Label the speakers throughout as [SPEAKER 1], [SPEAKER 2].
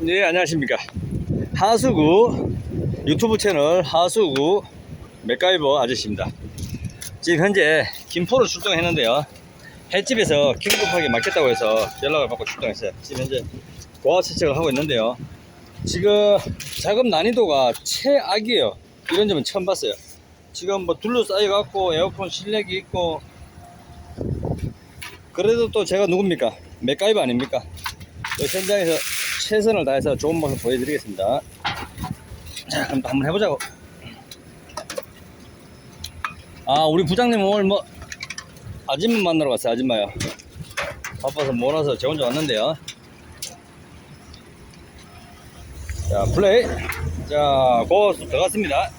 [SPEAKER 1] 네, 안녕하십니까. 하수구 유튜브 채널 하수구 맥가이버 아저씨입니다. 지금 현재 김포로 출동했는데요. 횟집에서 긴급하게 맡겼다고 해서 연락을 받고 출동했어요. 지금 현재 고압 채착을 하고 있는데요. 지금 작업 난이도가 최악이에요. 이런 점은 처음 봤어요. 지금 뭐 둘러싸여 갖고 에어컨 실내기 있고 그래도 또 제가 누굽니까? 맥가이버 아닙니까? 또 현장에서 최선을 다해서 좋은 모습 보여드리겠습니다. 자, 그럼 또 한번 해보자고. 아, 우리 부장님 오늘 뭐 아줌마 만나러 갔어요, 아줌마요. 바빠서 몰아서 제 혼자 왔는데요. 자, 플레이. 자, 고수 들어갔습니다.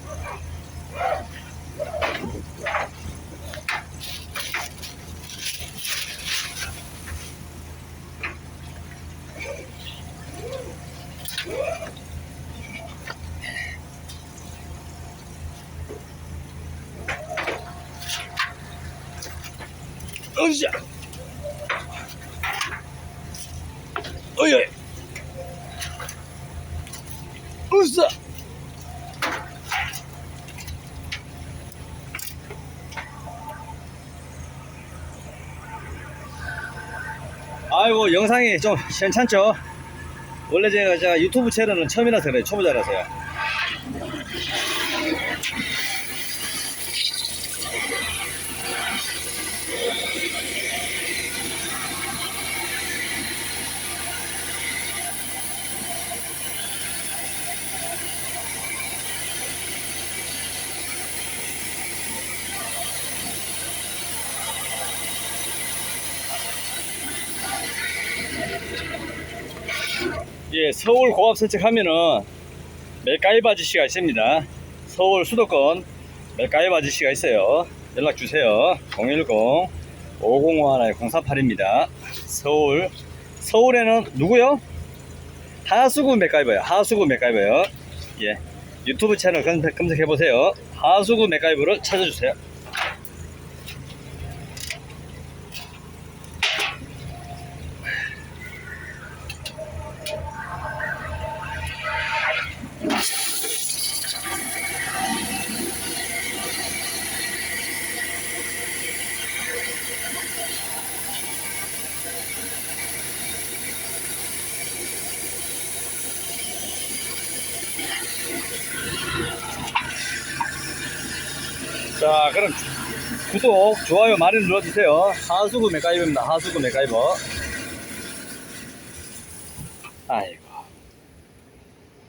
[SPEAKER 1] 으쌰! 어이. 으쌰! 아이고, 영상이 좀 괜찮죠? 원래 제가, 제가 유튜브 채널은 처음이라서 그래요. 초보자라서요. 예, 서울 고압 세척하면은 맥가이버 아저씨가 있습니다. 서울 수도권 맥가이버 아저씨가 있어요. 연락 주세요. 010 501 048입니다. 서울 서울에는 누구요? 하수구 맥가이버요. 하수구 맥가이버요. 예. 유튜브 채널 검색, 검색해 보세요. 하수구 맥가이버를 찾아주세요. 자, 그럼 구독, 좋아요 많이 눌러주세요. 하수구 맥가이버입니다. 하수구 맥가이버. 아이고.